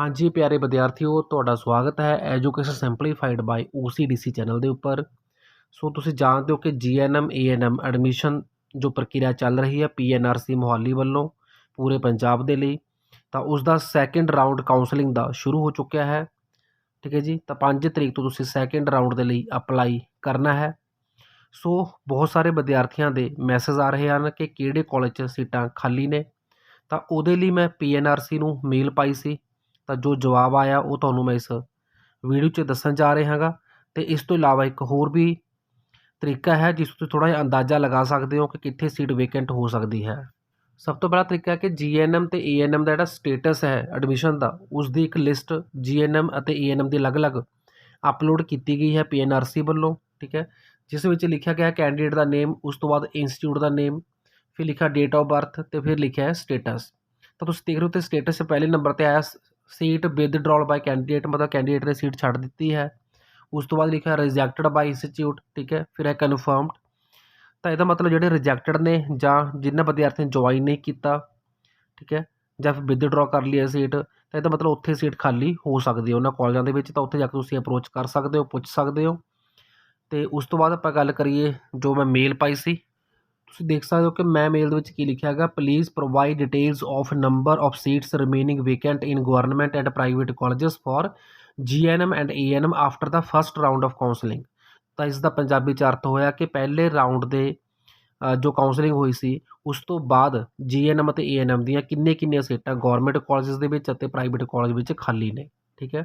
ਹਾਂਜੀ ਪਿਆਰੇ ਵਿਦਿਆਰਥੀਓ, ਤੁਹਾਡਾ ਸਵਾਗਤ ਹੈ education simplified by OCDC channel ਦੇ ਉੱਪਰ। ਸੋ ਤੁਸੀਂ ਜਾਣਦੇ ਹੋ ਕਿ GNM ANM ਐਡਮਿਸ਼ਨ ਜੋ ਪ੍ਰਕਿਰਿਆ ਚੱਲ ਰਹੀ ਹੈ PNRC ਮੋਹਾਲੀ ਵੱਲੋਂ ਪੂਰੇ ਪੰਜਾਬ ਦੇ ਲਈ, ਤਾਂ ਉਸ ਦਾ ਸੈਕੰਡ ਰਾਊਂਡ ਕਾਉਂਸਲਿੰਗ ਦਾ ਸ਼ੁਰੂ ਹੋ ਚੁੱਕਿਆ ਹੈ। ਠੀਕ ਹੈ ਜੀ, ਤਾਂ 5 ਤਰੀਕ ਤੋਂ ਤੁਸੀਂ ਸੈਕੰਡ ਰਾਊਂਡ ਦੇ ਲਈ ਅਪਲਾਈ ਕਰਨਾ ਹੈ। ਸੋ ਬਹੁਤ ਸਾਰੇ ਵਿਦਿਆਰਥੀਆਂ ਦੇ ਮੈਸੇਜ ਆ ਰਹੇ ਹਨ ਕਿ ਕਿਹੜੇ ਕਾਲਜ 'ਚ ਸੀਟਾਂ ਖਾਲੀ ਨੇ, ਤਾਂ ਉਹਦੇ ਲਈ ਮੈਂ PNRC ਨੂੰ ਮੇਲ ਪਾਈ ਸੀ। ਤਾਂ ਜੋ ਜਵਾਬ ਆਇਆ ਉਹ ਤੁਹਾਨੂੰ ਮੈਂ ਇਸ ਵੀਡੀਓ 'ਚ ਦੱਸਣ ਜਾ ਰਿਹਾ ਹਾਂਗਾ। ਤੇ ਇਸ ਤੋਂ ਇਲਾਵਾ ਇੱਕ ਹੋਰ ਵੀ ਤਰੀਕਾ ਹੈ, ਜਿਸ ਤੋਂ ਥੋੜਾ ਜਿਹਾ ਅੰਦਾਜ਼ਾ ਲਗਾ ਸਕਦੇ ਹੋ ਕਿ ਕਿੱਥੇ ਸੀਟ ਵੇਕੈਂਟ ਹੋ ਸਕਦੀ ਹੈ। ਸਭ ਤੋਂ ਪਹਿਲਾ ਤਰੀਕਾ ਹੈ ਕਿ GNM ਤੇ ANM ਦਾ ਜਿਹੜਾ ਸਟੇਟਸ ਹੈ ਐਡਮਿਸ਼ਨ ਦਾ, ਉਸ ਦੀ ਇੱਕ ਲਿਸਟ GNM ਅਤੇ ANM ਦੀ ਅਲੱਗ-ਅਲੱਗ ਅਪਲੋਡ ਕੀਤੀ ਗਈ ਹੈ PNRC ਵੱਲੋਂ, ਠੀਕ ਹੈ। ਜਿਸ ਵਿੱਚ ਲਿਖਿਆ ਗਿਆ ਕੈਂਡੀਡੇਟ ਦਾ ਨੇਮ ਉਸ ਤੋਂ ਬਾਅਦ ਇੰਸਟੀਚਿਊਟ ਦਾ ਨੇਮ ਫਿਰ ਲਿਖਿਆ ਡੇਟ ਆਫ ਬਰਥ ਤੇ ਫਿਰ ਲਿਖਿਆ ਹੈ ਸਟੇਟਸ ਤਾਂ ਤੁਸੀਂ ਦੇਖ ਰਹੇ ਹੋ ਤੇ ਸਟੇਟਸ ਪਹਿਲੇ ਨੰਬਰ ਤੇ ਆਇਆ ਸੀਟ ਵਿਦਡਰਾਲ ਬਾਈ ਕੈਂਡੀਡੇਟ ਮਤਲਬ ਕੈਂਡੀਡੇਟ ਨੇ ਸੀਟ ਛੱਡ ਦਿੱਤੀ ਹੈ। ਉਸ ਤੋਂ ਬਾਅਦ ਲਿਖਿਆ ਰਿਜੈਕਟਡ ਬਾਈ ਇੰਸਟੀਚਿਊਟ ਠੀਕ ਹੈ, ਫਿਰ ਹੈ ਕਨਫਰਮਡ ਤਾਂ ਇਹਦਾ ਮਤਲਬ ਜਿਹੜੇ ਰਿਜੈਕਟਡ ਨੇ ਜਾਂ ਜਿਨ੍ਹਾਂ ਵਿਦਿਆਰਥੀਆਂ ਨੇ ਜੁਆਇਨ ਨਹੀਂ ਕੀਤਾ, ਠੀਕ ਹੈ, ਜਾਂ ਫਿਰ ਵਿਦਡਰਾ ਕਰ ਲਈ ਹੈ ਸੀਟ, ਤਾਂ ਇਹਦਾ ਮਤਲਬ ਉੱਥੇ ਸੀਟ ਖਾਲੀ ਹੋ ਸਕਦੀ ਹੈ। ਉਹਨਾਂ ਕਾਲਜਾਂ ਦੇ ਵਿੱਚ ਤਾਂ ਉੱਥੇ ਜਾ ਕੇ ਤੁਸੀਂ ਅਪਰੋਚ ਕਰ ਸਕਦੇ ਹੋ, ਪੁੱਛ ਸਕਦੇ ਹੋ। ਤੇ ਉਸ ਤੋਂ ਬਾਅਦ ਆਪਾਂ ਗੱਲ ਕਰੀਏ ਜੋ ਮੈਂ ਮੇਲ ਪਾਈ ਸੀ ਤੁਸੀਂ ਦੇਖ ਸਕਦੇ ਹੋ ਕਿ ਮੈਂ ਮੇਲ ਦੇ ਵਿੱਚ ਕੀ ਲਿਖਿਆ ਹੈਗਾ please provide details of number of seats remaining vacant in government and private colleges for GNM and ANM after the first round of counselling ਤਾਂ ਇਸ ਦਾ ਪੰਜਾਬੀ ਚ ਅਰਥ ਹੋਇਆ ਕਿ ਪਹਿਲੇ ਰਾਉਂਡ ਦੇ ਜੋ ਕਾਉਂਸਲਿੰਗ ਹੋਈ ਸੀ, ਉਸ ਤੋਂ ਬਾਅਦ ਜੀਐਨਐਮ ਅਤੇ ਏਐਨਐਮ ਦੀਆਂ ਕਿੰਨੇ ਕਿੰਨੀਆਂ ਸੀਟਾਂ ਗਵਰਨਮੈਂਟ ਕਾਲਜਸ ਦੇ ਵਿੱਚ ਅਤੇ ਪ੍ਰਾਈਵੇਟ ਕਾਲਜ ਵਿੱਚ ਖਾਲੀ ਨੇ, ਠੀਕ ਹੈ?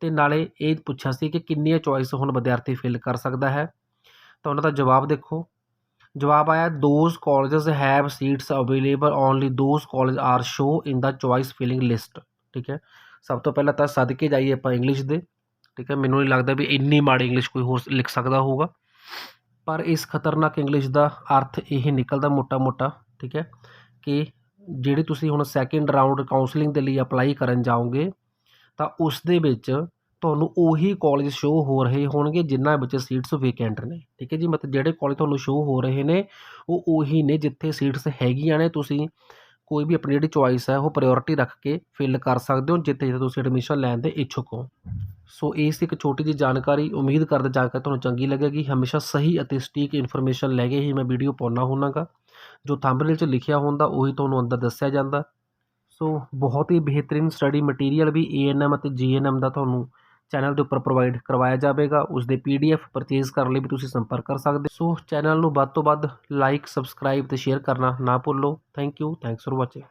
ਤੇ ਨਾਲੇ ਇਹ ਪੁੱਛਿਆ ਸੀ ਕਿ ਕਿੰਨੀਆਂ ਚੋਇਸ ਹੁਣ ਵਿਦਿਆਰਥੀ ਫਿਲ ਕਰ ਸਕਦਾ ਹੈ? ਤਾਂ ਉਹਨਾਂ ਦਾ ਜਵਾਬ ਦੇਖੋ ਜਵਾਬ ਆਇਆ those colleges have seats available only those college are show in the choice filling list ਠੀਕ ਹੈ? ਸਭ ਤੋਂ ਪਹਿਲਾਂ ਤਾਂ ਸਦਕੇ ਜਾਈਏ ਆਪਾਂ ਇੰਗਲਿਸ਼ ਦੇ। ਠੀਕ ਹੈ? ਮੈਨੂੰ ਨਹੀਂ ਲੱਗਦਾ ਵੀ ਇੰਨੀ ਮਾੜੀ ਇੰਗਲਿਸ਼ ਕੋਈ ਹੋਰ ਲਿਖ ਸਕਦਾ ਹੋਊਗਾ। ਪਰ ਇਸ ਖਤਰਨਾਕ ਇੰਗਲਿਸ਼ ਦਾ ਅਰਥ ਇਹ ਨਿਕਲਦਾ ਮੋਟਾ-ਮੋਟਾ ਠੀਕ ਹੈ? ਕਿ ਜਿਹੜੇ ਤੁਸੀਂ ਹੁਣ ਸੈਕਿੰਡ ਰਾਉਂਡ ਕਾਉਂਸਲਿੰਗ ਦੇ ਲਈ ਅਪਲਾਈ ਕਰਨ ਜਾਓਗੇ, ਤਾਂ ਉਸ ਦੇ ਵਿੱਚ ਤੁਹਾਨੂੰ ਉਹੀ ਕਾਲਜ ਸ਼ੋ ਹੋ ਰਹੇ ਹੋਣਗੇ ਜਿਨ੍ਹਾਂ ਵਿੱਚ ਸੀਟਸ ਵੇਕੈਂਟ ਨੇ, ਠੀਕ ਹੈ ਜੀ? ਮਤਲਬ ਜਿਹੜੇ ਕਾਲਜ ਤੁਹਾਨੂੰ ਸ਼ੋ ਹੋ ਰਹੇ ਨੇ, ਉਹ ਉਹੀ ਨੇ ਜਿੱਥੇ ਸੀਟਸ ਹੈਗੀਆਂ ਨੇ, ਤੁਸੀਂ ਕੋਈ ਵੀ ਆਪਣੀ ਜਿਹੜੀ ਚੁਆਇਸ ਹੈ, ਉਹ ਪ੍ਰਾਇੋਰਟੀ ਰੱਖ ਕੇ ਫਿਲ ਕਰ ਸਕਦੇ ਹੋ, ਜਿੱਥੇ ਜਿੱਥੇ ਤੁਸੀਂ ਐਡਮਿਸ਼ਨ ਲੈਣ ਦੇ ਇੱਛੁਕ ਹੋ। ਸੋ ਇਹ ਸੀ ਇੱਕ ਛੋਟੀ ਜਿਹੀ ਜਾਣਕਾਰੀ, ਉਮੀਦ ਕਰਦੇ ਜਾਣਕਾਰੀ ਤੁਹਾਨੂੰ ਚੰਗੀ ਲੱਗੇਗੀ। ਹਮੇਸ਼ਾ ਸਹੀ ਅਤੇ ਸਟੀਕ ਇਨਫੋਰਮੇਸ਼ਨ ਲੈ ਕੇ ਹੀ ਮੈਂ ਵੀਡੀਓ ਪਾਉਣਾ ਹੁੰਨਾਗਾ। ਜੋ ਥੰਬਨੇਲ 'ਚ ਲਿਖਿਆ ਹੁੰਦਾ, ਉਹੀ ਤੁਹਾਨੂੰ ਅੰਦਰ ਦੱਸਿਆ ਜਾਂਦਾ। ਸੋ ਬਹੁਤ ਹੀ ਬਿਹਤਰੀਨ ਸਟੱਡੀ ਮਟੀਰੀਅਲ ਵੀ ਏਐਨਐਮ ਅਤੇ ਜੀਐਨਐਮ ਦਾ ਤੁਹਾਨੂੰ ਚੈਨਲ ਦੇ ਉੱਪਰ ਪ੍ਰੋਵਾਈਡ ਕਰਵਾਇਆ ਜਾਵੇਗਾ। ਉਸ ਦੇ ਪੀਡੀਐਫ ਪਰਚੇਜ਼ ਕਰਨ ਲਈ ਵੀ ਤੁਸੀਂ ਸੰਪਰਕ ਕਰ ਸਕਦੇ ਸੋ ਚੈਨਲ ਨੂੰ ਵੱਧ ਤੋਂ ਵੱਧ ਲਾਈਕ, ਸਬਸਕ੍ਰਾਈਬ ਤੇ ਸ਼ੇਅਰ ਕਰਨਾ ਨਾ ਭੁੱਲੋ। Thank you thanks for watching